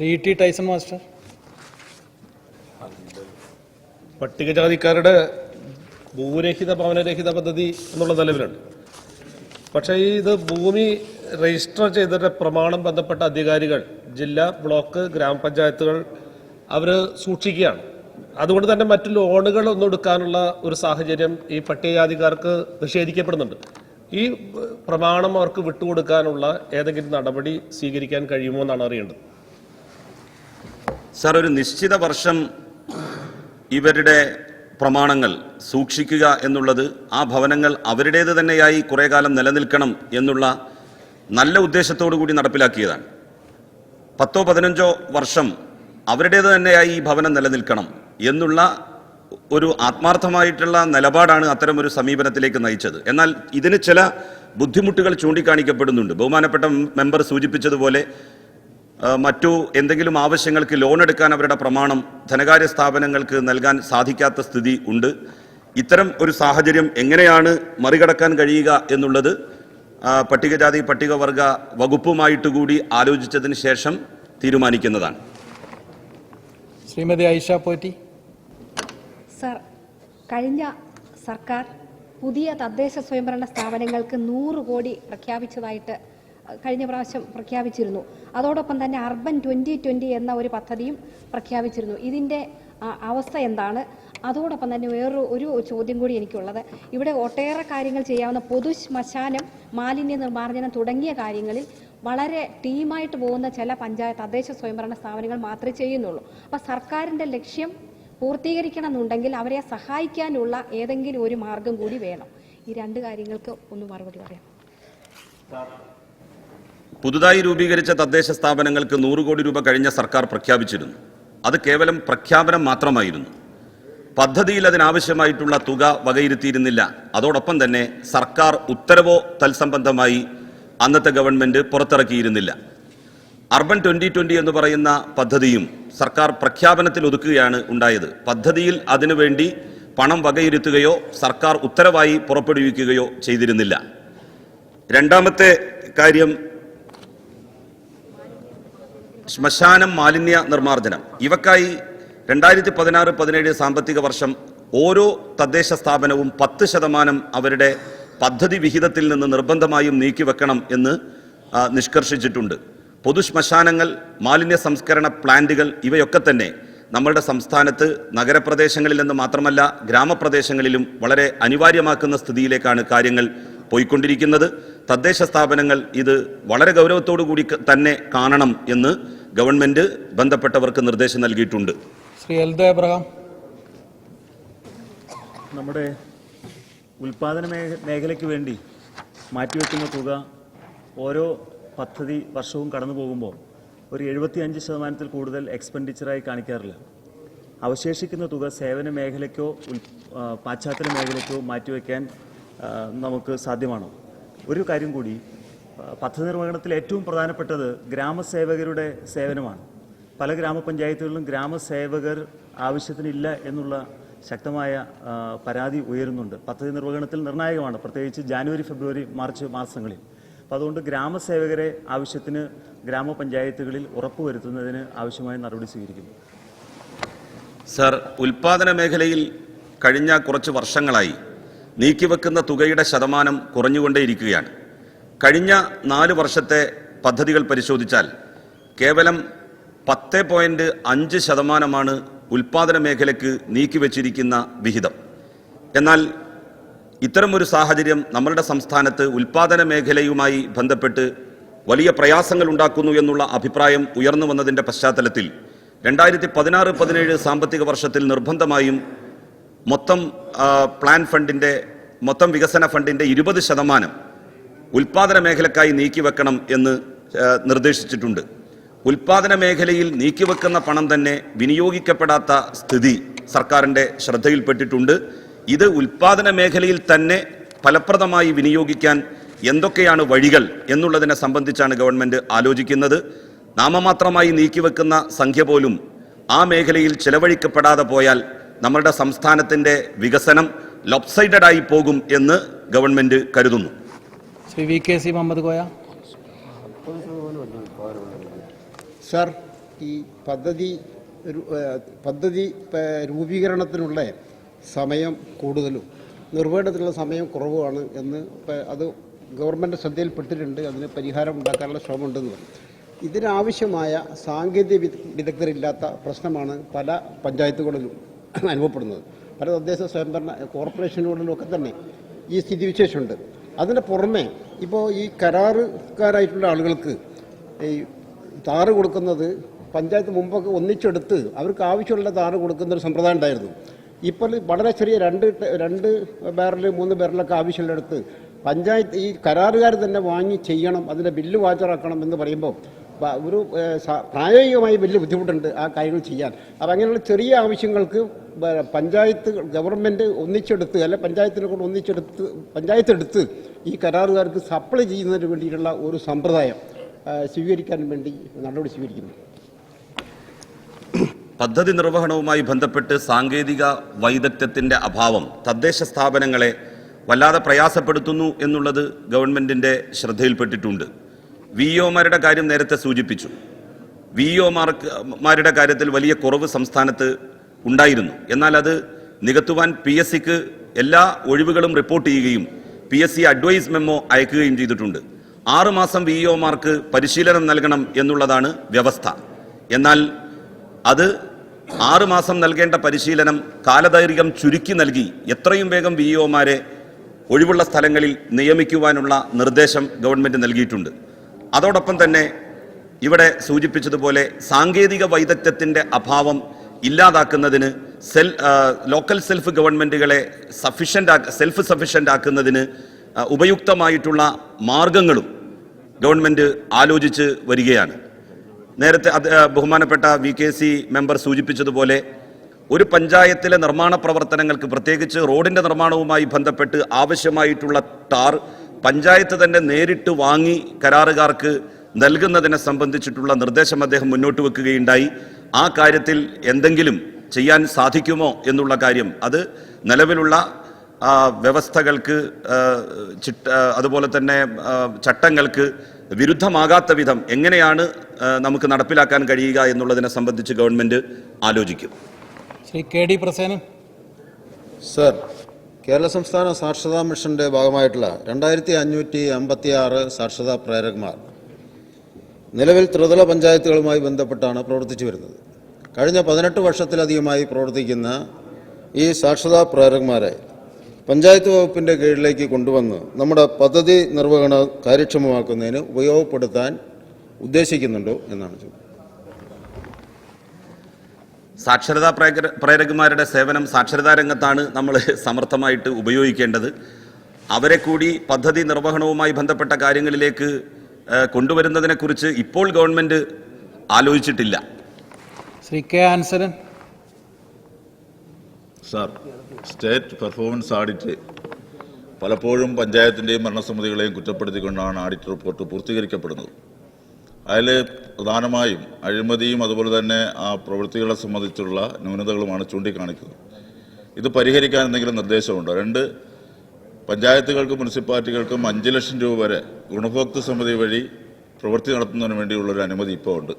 Shri T Tyson master. പട്ടികജാതിക്കാരുടെ ഭൂരഹിത ഭവനരഹിത പദ്ധതി എന്നുള്ള നിലവിലുണ്ട്. പക്ഷേ ഇത് ഭൂമി രജിസ്റ്റർ ചെയ്തിട്ട് പ്രമാണം ബന്ധപ്പെട്ട അധികാരികൾ ജില്ല ബ്ലോക്ക് ഗ്രാമപഞ്ചായത്തുകൾ അവർ സൂക്ഷിക്കുകയാണ്. അതുകൊണ്ട് തന്നെ മറ്റു ലോണുകൾ ഒന്നും എടുക്കാനുള്ള ഒരു സാഹചര്യം ഈ പട്ടികജാതിക്കാർക്ക് നിഷേധിക്കപ്പെടുന്നുണ്ട്. ഈ പ്രമാണം അവർക്ക് വിട്ടുകൊടുക്കാനുള്ള ഏതെങ്കിലും നടപടി സ്വീകരിക്കാൻ കഴിയുമോ എന്നാണ് അറിയേണ്ടത്. സാർ ഒരു നിശ്ചിത വർഷം ഇവരുടെ പ്രമാണങ്ങൾ സൂക്ഷിക്കുക എന്നുള്ളത് ആ ഭവനങ്ങൾ അവരുടേത് തന്നെയായി കുറേ കാലം നിലനിൽക്കണം എന്നുള്ള നല്ല ഉദ്ദേശത്തോടു കൂടി നടപ്പിലാക്കിയതാണ്. പത്തോ പതിനഞ്ചോ വർഷം അവരുടേത് തന്നെയായി ഈ ഭവനം നിലനിൽക്കണം എന്നുള്ള ഒരു ആത്മാർത്ഥമായിട്ടുള്ള നിലപാടാണ് അത്തരം ഒരു സമീപനത്തിലേക്ക് നയിച്ചത്. എന്നാൽ ഇതിന് ചില ബുദ്ധിമുട്ടുകൾ ചൂണ്ടിക്കാണിക്കപ്പെടുന്നുണ്ട്. ബഹുമാനപ്പെട്ട മെമ്പർ സൂചിപ്പിച്ചതുപോലെ മറ്റു എന്തെങ്കിലും ആവശ്യങ്ങൾക്ക് ലോൺ എടുക്കാൻ അവരുടെ പ്രമാണം ധനകാര്യ സ്ഥാപനങ്ങൾക്ക് നൽകാൻ സാധിക്കാത്ത സ്ഥിതി ഉണ്ട്. ഇത്തരം ഒരു സാഹചര്യം എങ്ങനെയാണ് മറികടക്കാൻ കഴിയുക എന്നുള്ളത് പട്ടികജാതി പട്ടികവർഗ വകുപ്പുമായിട്ട് കൂടി ആലോചിച്ചതിന് ശേഷം തീരുമാനിക്കുന്നതാണ്. ശ്രീമതി ഐഷ പോറ്റി. സർ കഴിഞ്ഞ സർക്കാർ പുതിയ തദ്ദേശ സ്വയംഭരണ സ്ഥാപനങ്ങൾക്ക് നൂറ് കോടി പ്രഖ്യാപിച്ചതായിട്ട് കഴിഞ്ഞ പ്രാവശ്യം പ്രഖ്യാപിച്ചിരുന്നു. അതോടൊപ്പം തന്നെ അർബൻ ട്വന്റി ട്വന്റി എന്ന ഒരു പദ്ധതിയും പ്രഖ്യാപിച്ചിരുന്നു. ഇതിന്റെ അവസ്ഥ എന്താണ്? അതോടൊപ്പം തന്നെ വേറൊരു ഒരു ചോദ്യം കൂടി എനിക്കുള്ളത്. ഇവിടെ ഒട്ടേറെ കാര്യങ്ങൾ ചെയ്യാവുന്ന പൊതു ശ്മശാനം മാലിന്യ നിർമ്മാർജനം തുടങ്ങിയ കാര്യങ്ങളിൽ വളരെ ടീമായിട്ട് പോകുന്ന ചില പഞ്ചായത്ത് തദ്ദേശ സ്വയംഭരണ സ്ഥാപനങ്ങൾ മാത്രമേ ചെയ്യുന്നുള്ളൂ. അപ്പോൾ സർക്കാരിന്റെ ലക്ഷ്യം പൂർത്തീകരിക്കണം എന്നുണ്ടെങ്കിൽ അവരെ സഹായിക്കാനുള്ള ഏതെങ്കിലും ഒരു മാർഗം കൂടി വേണം. ഈ രണ്ട് കാര്യങ്ങൾക്ക് ഒന്ന് മറുപടി പറയാം. പുതുതായി രൂപീകരിച്ച തദ്ദേശ സ്ഥാപനങ്ങൾക്ക് നൂറ് കോടി രൂപ കഴിഞ്ഞ സർക്കാർ പ്രഖ്യാപിച്ചിരുന്നു. അത് കേവലം പ്രഖ്യാപനം മാത്രമായിരുന്നു. പദ്ധതിയിൽ അതിനാവശ്യമായിട്ടുള്ള തുക വകയിരുത്തിയിരുന്നില്ല. അതോടൊപ്പം തന്നെ സർക്കാർ ഉത്തരവോ തത്സംബന്ധമായി അന്നത്തെ ഗവൺമെന്റ് പുറത്തിറക്കിയിരുന്നില്ല. അർബൻ ട്വന്റി ട്വന്റി എന്ന് പറയുന്ന പദ്ധതിയും സർക്കാർ പ്രഖ്യാപനത്തിൽ ഒതുക്കുകയാണ് ഉണ്ടായത്. പദ്ധതിയിൽ അതിനുവേണ്ടി പണം വകയിരുത്തുകയോ സർക്കാർ ഉത്തരവായി പുറപ്പെടുവിക്കുകയോ ചെയ്തിരുന്നില്ല. രണ്ടാമത്തെ കാര്യം ശ്മശാനം മാലിന്യ നിർമ്മാർജനം. ഇവക്കായി രണ്ടായിരത്തി പതിനാറ് പതിനേഴ് സാമ്പത്തിക വർഷം ഓരോ തദ്ദേശ സ്ഥാപനവും പത്ത് ശതമാനം അവരുടെ പദ്ധതി വിഹിതത്തിൽ നിന്ന് നിർബന്ധമായും നീക്കിവെക്കണം എന്ന് നിഷ്കർഷിച്ചിട്ടുണ്ട്. പൊതു ശ്മശാനങ്ങൾ മാലിന്യ സംസ്കരണ പ്ലാന്റുകൾ ഇവയൊക്കെ തന്നെ നമ്മളുടെ സംസ്ഥാനത്ത് നഗരപ്രദേശങ്ങളിൽ നിന്ന് മാത്രമല്ല ഗ്രാമപ്രദേശങ്ങളിലും വളരെ അനിവാര്യമാക്കുന്ന സ്ഥിതിയിലേക്കാണ് കാര്യങ്ങൾ പോയിക്കൊണ്ടിരിക്കുന്നത്. തദ്ദേശ സ്ഥാപനങ്ങൾ ഇത് വളരെ ഗൗരവത്തോടു കൂടി തന്നെ കാണണം എന്ന് ഗവൺമെന്റ് ബന്ധപ്പെട്ടവർക്ക് നിർദ്ദേശം നൽകിയിട്ടുണ്ട്. ശ്രീ എൽദോ എബ്രഹാം നമ്മുടെ ഉൽപാദന മേഖലയ്ക്ക് വേണ്ടി മാറ്റിവെക്കുന്ന തുക ഓരോ പദ്ധതി വർഷവും കടന്നു പോകുമ്പോൾ ഒരു എഴുപത്തിയഞ്ച് ശതമാനത്തിൽ കൂടുതൽ എക്സ്പെൻഡിച്ചറായി കാണിക്കാറില്ല. അവശേഷിക്കുന്ന തുക സേവന മേഖലയ്ക്കോ പാശ്ചാത്തല മേഖലയ്ക്കോ മാറ്റിവെക്കാൻ നമുക്ക് സാധ്യമാണോ? ഒരു കാര്യം കൂടി. പദ്ധതി നിർവഹണത്തിൽ ഏറ്റവും പ്രധാനപ്പെട്ടത് ഗ്രാമസേവകരുടെ സേവനമാണ്. പല ഗ്രാമപഞ്ചായത്തുകളിലും ഗ്രാമസേവകർ ആവശ്യത്തിനില്ല എന്നുള്ള ശക്തമായ പരാതി ഉയരുന്നുണ്ട്. പദ്ധതി നിർവഹണത്തിൽ നിർണായകമാണ്. പ്രത്യേകിച്ച് ജാനുവരി ഫെബ്രുവരി മാർച്ച് മാസങ്ങളിൽ. അപ്പോൾ അതുകൊണ്ട് ഗ്രാമസേവകരെ ആവശ്യത്തിന് ഗ്രാമപഞ്ചായത്തുകളിൽ ഉറപ്പുവരുത്തുന്നതിന് ആവശ്യമായ നടപടി സ്വീകരിക്കുന്നു. സർ ഉൽപാദന മേഖലയിൽ കഴിഞ്ഞ കുറച്ച് വർഷങ്ങളായി നീക്കിവെക്കുന്ന തുകയുടെ ശതമാനം കുറഞ്ഞുകൊണ്ടേയിരിക്കുകയാണ്. കഴിഞ്ഞ നാല് വർഷത്തെ പദ്ധതികൾ പരിശോധിച്ചാൽ കേവലം പത്ത് പോയിന്റ് അഞ്ച് ശതമാനമാണ് ഉൽപാദന മേഖലയ്ക്ക് നീക്കിവെച്ചിരിക്കുന്ന വിഹിതം. എന്നാൽ ഇത്തരമൊരു സാഹചര്യം നമ്മളുടെ സംസ്ഥാനത്ത് ഉൽപാദന മേഖലയുമായി ബന്ധപ്പെട്ട് വലിയ പ്രയാസങ്ങൾ ഉണ്ടാക്കുന്നു എന്നുള്ള അഭിപ്രായം ഉയർന്നു വന്നതിന്റെ പശ്ചാത്തലത്തിൽ രണ്ടായിരത്തി പതിനാറ് പതിനേഴ് സാമ്പത്തിക വർഷത്തിൽ നിർബന്ധമായും മൊത്തം പ്ലാൻ ഫണ്ടിന്റെ മൊത്തം വികസന ഫണ്ടിന്റെ ഇരുപത് ശതമാനം ഉൽപാദന മേഖലക്കായി നീക്കിവെക്കണം എന്ന് നിർദ്ദേശിച്ചിട്ടുണ്ട്. ഉൽപാദന മേഖലയിൽ നീക്കിവെക്കുന്ന പണം തന്നെ വിനിയോഗിക്കപ്പെടാത്ത സ്ഥിതി സർക്കാരിന്റെ ശ്രദ്ധയിൽപ്പെട്ടിട്ടുണ്ട്. ഇത് ഉൽപാദന മേഖലയിൽ തന്നെ ഫലപ്രദമായി വിനിയോഗിക്കാൻ എന്തൊക്കെയാണ് വഴികൾ എന്നുള്ളതിനെ സംബന്ധിച്ചാണ് ഗവൺമെന്റ് ആലോചിക്കുന്നത്. നാമമാത്രമായി നീക്കിവെക്കുന്ന സംഖ്യ പോലും ആ മേഖലയിൽ ചെലവഴിക്കപ്പെടാതെ പോയാൽ നമ്മുടെ സംസ്ഥാനത്തിന്റെ വികസനം ലൊപ്സൈഡഡ് ആയി പോകും എന്ന് ഗവൺമെന്റ് കരുതുന്നു. Shri V K C Muhammad Koya sir ഈ പദ്ധതി പദ്ധതി രൂപീകരണത്തിനുള്ള സമയം കൂടുതലും നിർവഹണത്തിനുള്ള സമയം കുറവുമാണ് എന്ന് അത് ഗവൺമെന്റ് ശ്രദ്ധയിൽപ്പെട്ടിട്ടുണ്ട് അതിന് പരിഹാരം ഉണ്ടാക്കാനുള്ള ശ്രമമുണ്ടെന്ന് പറഞ്ഞു. ഇതിനാവശ്യമായ സാങ്കേതിക വിദഗ്ധരില്ലാത്ത പ്രശ്നമാണ് പല പഞ്ചായത്തുകളിലും അനുഭവപ്പെടുന്നത്. പല തദ്ദേശ സ്വയംഭരണ കോർപ്പറേഷനുകളിലും ഒക്കെ തന്നെ ഈ സ്ഥിതിവിശേഷമുണ്ട്. അതിന്റെ പുറമെ ഇപ്പോൾ ഈ കരാറുകാരായിട്ടുള്ള ആളുകൾക്ക് ഈ താറ് കൊടുക്കുന്നത് പഞ്ചായത്ത് മുമ്പൊക്കെ ഒന്നിച്ചെടുത്ത് അവർക്ക് ആവശ്യമുള്ള താറ് കൊടുക്കുന്ന ഒരു സമ്പ്രദായം ഉണ്ടായിരുന്നു. ഇപ്പോൾ വളരെ ചെറിയ രണ്ട് രണ്ട് ബാരൽ മൂന്ന് ബാരലൊക്കെ ആവശ്യമുള്ളിടത്ത് പഞ്ചായത്ത് ഈ കരാറുകാർ തന്നെ വാങ്ങി ചെയ്യണം അതിന്റെ ബില്ല് ഹാജരാക്കണം എന്ന് പറയുമ്പോൾ ഒരു പ്രായോഗികമായി വലിയ ബുദ്ധിമുട്ടുണ്ട് ആ കാര്യങ്ങൾ ചെയ്യാൻ. അപ്പം അങ്ങനെയുള്ള ചെറിയ ആവശ്യങ്ങൾക്ക് പഞ്ചായത്ത് ഗവൺമെന്റ് ഒന്നിച്ചെടുത്ത് അല്ലെ പഞ്ചായത്തിനെ കൊണ്ട് ഒന്നിച്ചെടുത്ത് പഞ്ചായത്ത് എടുത്ത് ഈ കരാറുകാർക്ക് സപ്ലൈ ചെയ്യുന്നതിന് വേണ്ടിയിട്ടുള്ള ഒരു സമ്പ്രദായം സ്വീകരിക്കാൻ വേണ്ടി നടപടി സ്വീകരിക്കുന്നു. പദ്ധതി നിർവഹണവുമായി ബന്ധപ്പെട്ട് സാങ്കേതിക വൈദഗ്ധ്യത്തിന്റെ അഭാവം തദ്ദേശ സ്ഥാപനങ്ങളെ വല്ലാതെ പ്രയാസപ്പെടുത്തുന്നു എന്നുള്ളത് ഗവൺമെന്റിന്റെ ശ്രദ്ധയിൽപ്പെട്ടിട്ടുണ്ട്. വി ഒമാരുടെ കാര്യം നേരത്തെ സൂചിപ്പിച്ചു. വി ഒമാർക്ക് കാര്യത്തിൽ വലിയ കുറവ് സംസ്ഥാനത്ത് ഉണ്ടായിരുന്നു. എന്നാൽ അത് നികത്തുവാൻ പി എസ് സിക്ക് എല്ലാ ഒഴിവുകളും റിപ്പോർട്ട് ചെയ്യുകയും P S C advice memo അയക്കുകയും ചെയ്തിട്ടുണ്ട്. ആറുമാസം വി ഒമാർക്ക് പരിശീലനം നൽകണം എന്നുള്ളതാണ് വ്യവസ്ഥ. എന്നാൽ അത് ആറുമാസം നൽകേണ്ട പരിശീലനം കാലദൈർഘ്യം ചുരുക്കി നൽകി എത്രയും വേഗം വി ഒമാരെ ഒഴിവുള്ള സ്ഥലങ്ങളിൽ നിയമിക്കുവാനുള്ള നിർദ്ദേശം ഗവൺമെന്റ് നൽകിയിട്ടുണ്ട്. അതോടൊപ്പം തന്നെ ഇവിടെ സൂചിപ്പിച്ചതുപോലെ സാങ്കേതിക വൈദഗ്ധ്യത്തിന്റെ അഭാവം ഇല്ലാതാക്കുന്നതിന് സെൽ ലോക്കൽ സെൽഫ് ഗവൺമെന്റുകളെ സഫിഷ്യന്റ് സെൽഫ് സഫിഷ്യന്റ് ആക്കുന്നതിന് ഉപയുക്തമായിട്ടുള്ള മാർഗങ്ങളും ഗവൺമെന്റ് ആലോചിച്ച് വരികയാണ്. നേരത്തെ അത് ബഹുമാനപ്പെട്ട വി കെ സി മെമ്പർ സൂചിപ്പിച്ചതുപോലെ ഒരു പഞ്ചായത്തിലെ നിർമ്മാണ പ്രവർത്തനങ്ങൾക്ക് പ്രത്യേകിച്ച് റോഡിന്റെ നിർമ്മാണവുമായി ബന്ധപ്പെട്ട് ആവശ്യമായിട്ടുള്ള ടാർ പഞ്ചായത്ത് തന്നെ നേരിട്ട് വാങ്ങി കരാറുകാർക്ക് നൽകുന്നതിനെ സംബന്ധിച്ചിട്ടുള്ള നിർദ്ദേശം അദ്ദേഹം മുന്നോട്ട് വെക്കുകയുണ്ടായി. ആ കാര്യത്തിൽ എന്തെങ്കിലും ചെയ്യാൻ സാധിക്കുമോ എന്നുള്ള കാര്യം അത് നിലവിലുള്ള ആ, വ്യവസ്ഥകൾക്ക് ചിട്ട അതുപോലെ തന്നെ ചട്ടങ്ങൾക്ക് വിരുദ്ധമാകാത്ത വിധം എങ്ങനെയാണ് നമുക്ക് നടപ്പിലാക്കാൻ കഴിയുക എന്നുള്ളതിനെ സംബന്ധിച്ച് ഗവൺമെന്റ് ആലോചിക്കും. Shri K D Prasenan. Sir Kerala സംസ്ഥാന സാക്ഷരതാ മിഷന്റെ ഭാഗമായിട്ടുള്ള രണ്ടായിരത്തി അഞ്ഞൂറ്റി അമ്പത്തി ആറ് സാക്ഷരതാ പ്രേരകന്മാർ നിലവിൽ ത്രിതല പഞ്ചായത്തുകളുമായി ബന്ധപ്പെട്ടാണ് പ്രവർത്തിച്ചു വരുന്നത്. കഴിഞ്ഞ പതിനെട്ട് വർഷത്തിലധികമായി പ്രവർത്തിക്കുന്ന ഈ സാക്ഷരതാ പ്രേരകന്മാരെ പഞ്ചായത്ത് വകുപ്പിന്റെ കീഴിലേക്ക് കൊണ്ടുവന്ന് നമ്മുടെ പദ്ധതി നിർവഹണ കാര്യക്ഷമമാക്കുന്നതിന് ഉപയോഗപ്പെടുത്താൻ ഉദ്ദേശിക്കുന്നുണ്ടോ എന്നാണ് ചോദ്യം. സാക്ഷരതാ പ്രേര- പ്രേരകന്മാരുടെ സേവനം സാക്ഷരതാ രംഗത്താണ് നമ്മൾ [laughs] സമർത്ഥമായിട്ട് ഉപയോഗിക്കേണ്ടത്. അവരെ കൂടി പദ്ധതി നിർവഹണവുമായി ബന്ധപ്പെട്ട കാര്യങ്ങളിലേക്ക് കൊണ്ടുവരുന്നതിനെക്കുറിച്ച് ഇപ്പോൾ government ആലോചിച്ചിട്ടില്ല. Shri K Ansalan sir state performance audit പലപ്പോഴും പഞ്ചായത്തിന്റെയും ഭരണസമിതികളെയും കുറ്റപ്പെടുത്തിക്കൊണ്ടാണ് ആഡിറ്റ് റിപ്പോർട്ട് പൂർത്തീകരിക്കപ്പെടുന്നത്. അതിൽ പ്രധാനമായും അഴിമതിയും അതുപോലെ തന്നെ ആ പ്രവൃത്തികളെ സംബന്ധിച്ചുള്ള ന്യൂനതകളുമാണ് ചൂണ്ടിക്കാണിക്കുന്നത്. ഇത് പരിഹരിക്കാൻ എന്തെങ്കിലും നിർദ്ദേശമുണ്ടോ? രണ്ട് പഞ്ചായത്തുകൾക്കും മുനിസിപ്പാലിറ്റികൾക്കും അഞ്ച് ലക്ഷം രൂപ വരെ ഗുണഭോക്തൃ സമിതി വഴി പ്രവൃത്തി നടത്തുന്നതിന് വേണ്ടിയുള്ളൊരു അനുമതി ഇപ്പോൾ ഉണ്ട്.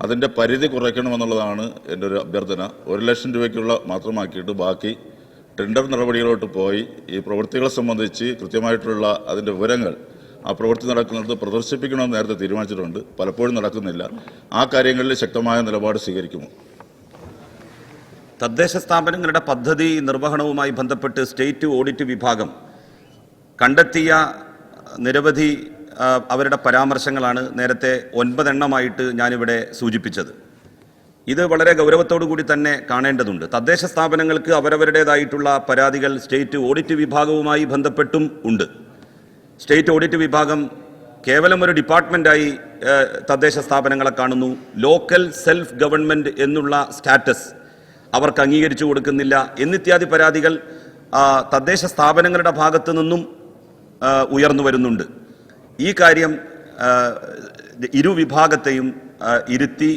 അതിന്റെ പരിധി കുറയ്ക്കണമെന്നുള്ളതാണ് എന്റെ ഒരു അഭ്യർത്ഥന. ഒരു ലക്ഷം രൂപയ്ക്കുള്ള മാത്രമാക്കിയിട്ട് ബാക്കി ടെൻഡർ നടപടികളോട്ട് പോയി. ഈ പ്രവൃത്തികളെ സംബന്ധിച്ച് കൃത്യമായിട്ടുള്ള അതിന്റെ വിവരങ്ങൾ ആ പ്രവൃത്തി നടക്കുന്നത് പ്രദർശിപ്പിക്കണമെന്ന് നേരത്തെ തീരുമാനിച്ചിട്ടുണ്ട്. പലപ്പോഴും നടക്കുന്നില്ല. ആ കാര്യങ്ങളിൽ ശക്തമായ നിലപാട് സ്വീകരിക്കുമോ? തദ്ദേശ സ്ഥാപനങ്ങളുടെ പദ്ധതി നിർവഹണവുമായി ബന്ധപ്പെട്ട് സ്റ്റേറ്റ് ഓഡിറ്റ് വിഭാഗം കണ്ടെത്തിയ നിരവധി അവരുടെ പരാമർശങ്ങളാണ് നേരത്തെ ഒൻപതെണ്ണമായിട്ട് ഞാനിവിടെ സൂചിപ്പിച്ചത്. ഇത് വളരെ ഗൗരവത്തോടു കൂടി തന്നെ കാണേണ്ടതുണ്ട്. തദ്ദേശ സ്ഥാപനങ്ങൾക്ക് അവരവരുടേതായിട്ടുള്ള പരാതികൾ സ്റ്റേറ്റ് ഓഡിറ്റ് വിഭാഗവുമായി ബന്ധപ്പെട്ടും ഉണ്ട്. സ്റ്റേറ്റ് ഓഡിറ്റ് വിഭാഗം കേവലം ഒരു ഡിപ്പാർട്ട്മെന്റായി തദ്ദേശ സ്ഥാപനങ്ങളെ കാണുന്നു. ലോക്കൽ സെൽഫ് ഗവൺമെന്റ് എന്നുള്ള സ്റ്റാറ്റസ് അവർക്ക് അംഗീകരിച്ചു കൊടുക്കുന്നില്ല. എന്നിത്യാദി പരാതികൾ തദ്ദേശ സ്ഥാപനങ്ങളുടെ ഭാഗത്തു നിന്നും ഉയർന്നു വരുന്നുണ്ട്. ഈ കാര്യം ഇരുവിഭാഗത്തെയും ഇരു വിഭാഗത്തെയും ഇരുത്തി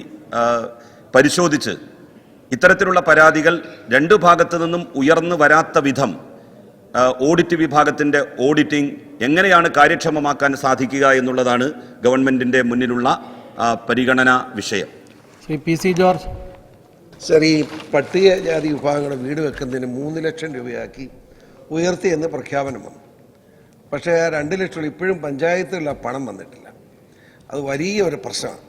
പരിശോധിച്ച് ഇത്തരത്തിലുള്ള പരാതികൾ രണ്ടു ഭാഗത്തു നിന്നും ഉയർന്നു വരാത്ത വിധം ഓഡിറ്റ് വിഭാഗത്തിന്റെ ഓഡിറ്റിംഗ് എങ്ങനെയാണ് കാര്യക്ഷമമാക്കാൻ സാധിക്കുക എന്നുള്ളതാണ് ഗവൺമെന്റിന്റെ മുന്നിലുള്ള പരിഗണന വിഷയം. Shri P C George. Sir ഈ പട്ടികജാതി വിഭാഗങ്ങളുടെ വീട് വെക്കുന്നതിന് മൂന്ന് ലക്ഷം രൂപയാക്കി ഉയർത്തി എന്ന് പ്രഖ്യാപനം വന്നു. പക്ഷേ ആ രണ്ട് ലക്ഷം ഇപ്പോഴും പഞ്ചായത്തിലുള്ള പണം വന്നിട്ടില്ല. അത് വലിയ ഒരു പ്രശ്നമാണ്.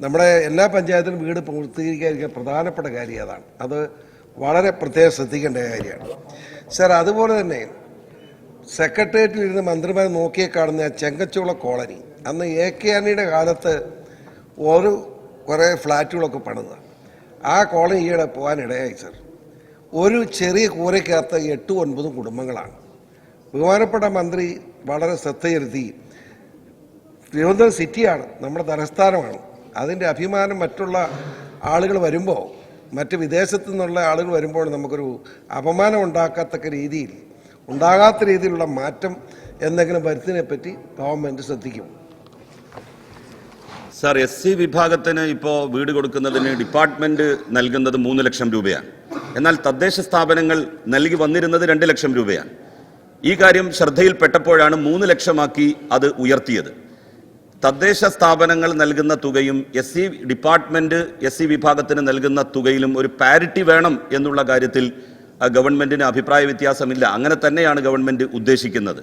നമ്മുടെ എല്ലാ പഞ്ചായത്തിലും വീട് പൂർത്തീകരിക്കാതിരിക്കാൻ പ്രധാനപ്പെട്ട കാര്യം അതാണ്. അത് വളരെ പ്രത്യേകം ശ്രദ്ധിക്കേണ്ട കാര്യമാണ്. സർ അതുപോലെ തന്നെ സെക്രട്ടേറിയറ്റിൽ ഇരുന്ന് മന്ത്രിമാർ നോക്കിയേ കാണുന്ന ആ ചെങ്കച്ചുള കോളനി അന്ന് എ കെ ആനിയുടെ കാലത്ത് ഒരു കുറേ ഫ്ലാറ്റുകളൊക്കെ പണിത്. ആ കോളനി ഈയിടെ പോകാനിടയായി സർ. ഒരു ചെറിയ കൂരയ്ക്കകത്ത് എട്ടും ഒൻപതും കുടുംബങ്ങളാണ്. ബഹുമാനപ്പെട്ട മന്ത്രി വളരെ ശ്രദ്ധ ചെലുത്തി തിരുവനന്തപുരം സിറ്റിയാണ് നമ്മുടെ തലസ്ഥാനമാണ്. അതിന്റെ അഭിമാനം മറ്റുള്ള ആളുകൾ വരുമ്പോൾ മറ്റ് വിദേശത്തു നിന്നുള്ള ആളുകൾ വരുമ്പോൾ നമുക്കൊരു അപമാനം ഉണ്ടാക്കത്തക്ക രീതിയിൽ ഉണ്ടാകാത്ത രീതിയിലുള്ള മാറ്റം എന്തെങ്കിലും വരുത്തിനെ പറ്റി ഗവൺമെന്റ് ശ്രദ്ധിക്കും. സാർ എസ് സി വിഭാഗത്തിന് ഇപ്പോൾ വീട് കൊടുക്കുന്നതിന് ഡിപ്പാർട്ട്മെന്റ് നൽകുന്നത് മൂന്ന് ലക്ഷം രൂപയാണ്. എന്നാൽ തദ്ദേശ സ്ഥാപനങ്ങൾ നൽകി വന്നിരുന്നത് രണ്ട് ലക്ഷം രൂപയാണ്. ഈ കാര്യം ശ്രദ്ധയിൽപ്പെട്ടപ്പോഴാണ് മൂന്ന് ലക്ഷമാക്കി അത് ഉയർത്തിയത്. തദ്ദേശ സ്ഥാപനങ്ങൾ നൽകുന്ന തുകയും S C department S C വിഭാഗത്തിന് നൽകുന്ന തുകയിലും ഒരു പാരിറ്റി വേണം എന്നുള്ള കാര്യത്തിൽ ഗവൺമെന്റിന് അഭിപ്രായ വ്യത്യാസമില്ല. അങ്ങനെ തന്നെയാണ് ഗവൺമെന്റ് ഉദ്ദേശിക്കുന്നത്.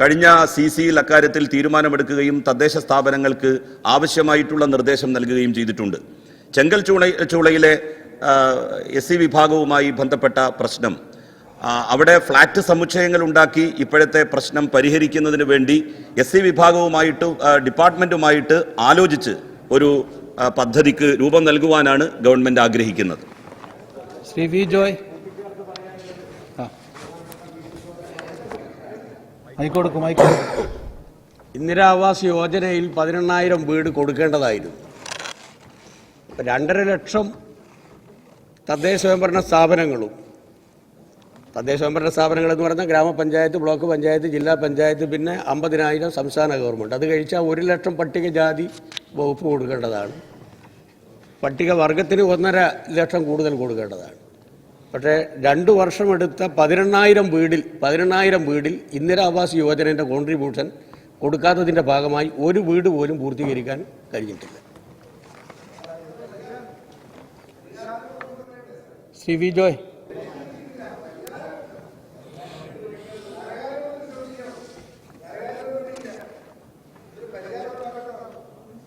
കഴിഞ്ഞ സി സിയിൽ അക്കാര്യത്തിൽ തീരുമാനമെടുക്കുകയും തദ്ദേശ സ്ഥാപനങ്ങൾക്ക് ആവശ്യമായിട്ടുള്ള നിർദ്ദേശം നൽകുകയും ചെയ്തിട്ടുണ്ട്. ചെങ്കൽ ചൂള ചൂളയിലെ എസ് സി വിഭാഗവുമായി ബന്ധപ്പെട്ട പ്രശ്നം. അവിടെ ഫ്ലാറ്റ് സമുച്ചയങ്ങൾ ഉണ്ടാക്കി ഇപ്പോഴത്തെ പ്രശ്നം പരിഹരിക്കുന്നതിന് വേണ്ടി എസ് സി വിഭാഗവുമായിട്ട് ഡിപ്പാർട്ട്മെന്റുമായിട്ട് ഡിപ്പാർട്ട്മെന്റുമായിട്ട് ആലോചിച്ച് ഒരു പദ്ധതിക്ക് രൂപം നൽകുവാനാണ് ഗവൺമെന്റ് ആഗ്രഹിക്കുന്നത്. ശ്രീ വി ജോയ്. ആ. മൈക്കൊടുക്കും മൈക്കൊടുക്കും ഇന്ദിരാവാസ് യോജനയിൽ പതിനെണ്ണായിരം വീട് കൊടുക്കേണ്ടതായിരുന്നു. രണ്ടര ലക്ഷം തദ്ദേശ സ്വയംഭരണ സ്ഥാപനങ്ങളും തദ്ദേശ സ്വയംഭരണ സ്ഥാപനങ്ങൾ എന്ന് പറഞ്ഞാൽ ഗ്രാമപഞ്ചായത്ത് ബ്ലോക്ക് പഞ്ചായത്ത് ജില്ലാ പഞ്ചായത്ത് പിന്നെ അമ്പതിനായിരം സംസ്ഥാന ഗവൺമെന്റ് അത് കഴിച്ചാൽ ഒരു ലക്ഷം പട്ടികജാതി വകുപ്പ് കൊടുക്കേണ്ടതാണ്. പട്ടിക വർഗത്തിന് ഒന്നര ലക്ഷം കൂടുതൽ കൊടുക്കേണ്ടതാണ്. പക്ഷേ രണ്ട് വർഷമെടുത്ത പതിനെണ്ണായിരം വീടിൽ പതിനെണ്ണായിരം വീടിൽ ഇന്ദിരാവാസ് യോജനയുടെ കോൺട്രിബ്യൂഷൻ കൊടുക്കാത്തതിന്റെ ഭാഗമായി ഒരു വീട് പോലും പൂർത്തീകരിക്കാൻ കഴിഞ്ഞിട്ടില്ല. ശ്രീ വി ജോയ്.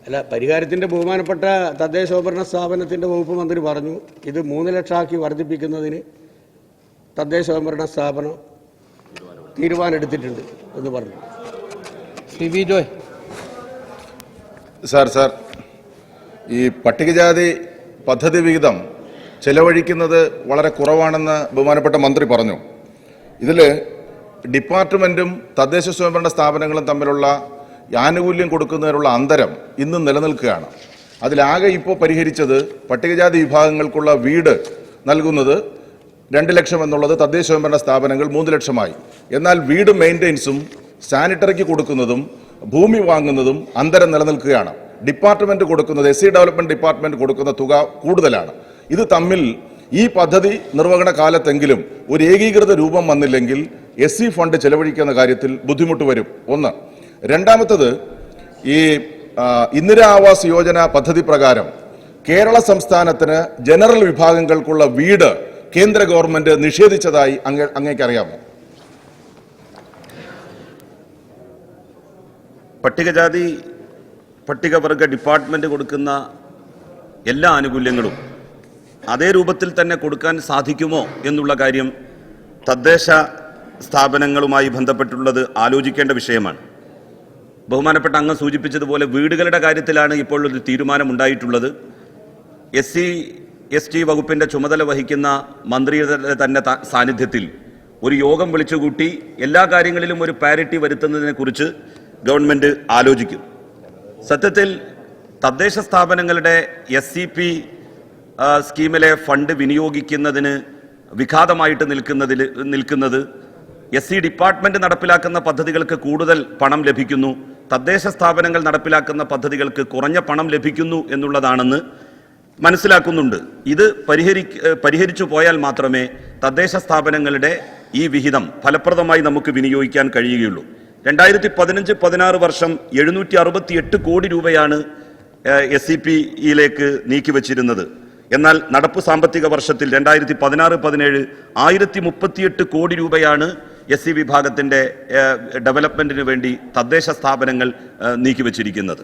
അല്ല പരിഹാരത്തിന്റെ ബഹുമാനപ്പെട്ട തദ്ദേശ സ്വയംഭരണ സ്ഥാപനത്തിന്റെ വകുപ്പ് മന്ത്രി പറഞ്ഞു ഇത് മൂന്ന് ലക്ഷമാക്കി വർദ്ധിപ്പിക്കുന്നതിന് തദ്ദേശ സ്വയംഭരണ സ്ഥാപനം തീരുമാനമെടുത്തിട്ടുണ്ട് എന്ന് പറഞ്ഞു. C V Joy. Sir sir ഈ പട്ടികജാതി പദ്ധതി വിഹിതം ചെലവഴിക്കുന്നത് വളരെ കുറവാണെന്ന് ബഹുമാനപ്പെട്ട മന്ത്രി പറഞ്ഞു. ഇതിൽ ഡിപ്പാർട്ട്മെന്റും തദ്ദേശ സ്വയംഭരണ സ്ഥാപനങ്ങളും തമ്മിലുള്ള ആനുകൂല്യം കൊടുക്കുന്നതിനുള്ള അന്തരം ഇന്നും നിലനിൽക്കുകയാണ്. അതിലാകെ ഇപ്പോൾ പരിഹരിച്ചത് പട്ടികജാതി വിഭാഗങ്ങൾക്കുള്ള വീട് നൽകുന്നത് രണ്ട് ലക്ഷം എന്നുള്ളത് തദ്ദേശ സ്വയംഭരണ സ്ഥാപനങ്ങൾ മൂന്ന് ലക്ഷമായി. എന്നാൽ വീട് മെയിന്റെനൻസും സാനിറ്ററിക്ക് കൊടുക്കുന്നതും ഭൂമി വാങ്ങുന്നതും അന്തരം നിലനിൽക്കുകയാണ്. ഡിപ്പാർട്ട്മെന്റ് കൊടുക്കുന്നത് എസ് സി ഡെവലപ്മെന്റ് ഡിപ്പാർട്ട്മെന്റ് കൊടുക്കുന്ന തുക കൂടുതലാണ്. ഇത് തമ്മിൽ ഈ പദ്ധതി നിർവഹണ കാലത്തെങ്കിലും ഒരു ഏകീകൃത രൂപം വന്നില്ലെങ്കിൽ എസ് ഫണ്ട് ചെലവഴിക്കുന്ന കാര്യത്തിൽ ബുദ്ധിമുട്ട് വരും. ഒന്ന് രണ്ടാമത്തത് ഈ ഇന്ദിരാ ആവാസ് യോജന പദ്ധതി പ്രകാരം കേരള സംസ്ഥാനത്തിന് ജനറൽ വിഭാഗങ്ങൾക്കുള്ള വീട് കേന്ദ്ര ഗവൺമെന്റ് നിഷേധിച്ചതായി അങ്ങ് അങ്ങേക്കറിയാമോ? പട്ടികജാതി പട്ടികവർഗ ഡിപ്പാർട്ട്മെന്റ് കൊടുക്കുന്ന എല്ലാ ആനുകൂല്യങ്ങളും അതേ രൂപത്തിൽ തന്നെ കൊടുക്കാൻ സാധിക്കുമോ എന്നുള്ള കാര്യം തദ്ദേശ സ്ഥാപനങ്ങളുമായി ബന്ധപ്പെട്ടുള്ളത് ആലോചിക്കേണ്ട വിഷയമാണ്. ബഹുമാനപ്പെട്ട അംഗം സൂചിപ്പിച്ചതുപോലെ വീടുകളുടെ കാര്യത്തിലാണ് ഇപ്പോൾ ഒരു തീരുമാനമുണ്ടായിട്ടുള്ളത്. എസ് സി എസ് ടി വകുപ്പിന്റെ ചുമതല വഹിക്കുന്ന മന്ത്രിയുടെ തന്നെ സാന്നിധ്യത്തിൽ ഒരു യോഗം വിളിച്ചുകൂട്ടി എല്ലാ കാര്യങ്ങളിലും ഒരു പാരിറ്റി വരുത്തുന്നതിനെക്കുറിച്ച് ഗവൺമെന്റ് ആലോചിക്കും. സത്യത്തിൽ തദ്ദേശ സ്ഥാപനങ്ങളുടെ എസ് സി പി സ്കീമിലെ ഫണ്ട് വിനിയോഗിക്കുന്നതിന് വിഘാതമായിട്ട് നിൽക്കുന്നതിൽ നിൽക്കുന്നത് എസ് സി ഡിപ്പാർട്ട്മെന്റ് നടപ്പിലാക്കുന്ന പദ്ധതികൾക്ക് കൂടുതൽ പണം ലഭിക്കുന്നു. തദ്ദേശ സ്ഥാപനങ്ങൾ നടപ്പിലാക്കുന്ന പദ്ധതികൾക്ക് കുറഞ്ഞ പണം ലഭിക്കുന്നു എന്നുള്ളതാണെന്ന് മനസ്സിലാക്കുന്നുണ്ട്. ഇത് പരിഹരി പരിഹരിച്ചു പോയാൽ മാത്രമേ തദ്ദേശ സ്ഥാപനങ്ങളുടെ ഈ വിഹിതം ഫലപ്രദമായി നമുക്ക് വിനിയോഗിക്കാൻ കഴിയുകയുള്ളൂ. രണ്ടായിരത്തി പതിനഞ്ച് പതിനാറ് വർഷം എഴുന്നൂറ്റി അറുപത്തി എട്ട് കോടി രൂപയാണ് എസ് സി പിയിലേക്ക് നീക്കിവച്ചിരുന്നത്. എന്നാൽ നടപ്പ് സാമ്പത്തിക വർഷത്തിൽ രണ്ടായിരത്തി പതിനാറ് പതിനേഴ് ആയിരത്തി മുപ്പത്തിയെട്ട് കോടി രൂപയാണ് എസ് സി വിഭാഗത്തിന്റെ ഡെവലപ്മെന്റിന് വേണ്ടി തദ്ദേശ സ്ഥാപനങ്ങൾ നീക്കിവച്ചിരിക്കുന്നത്.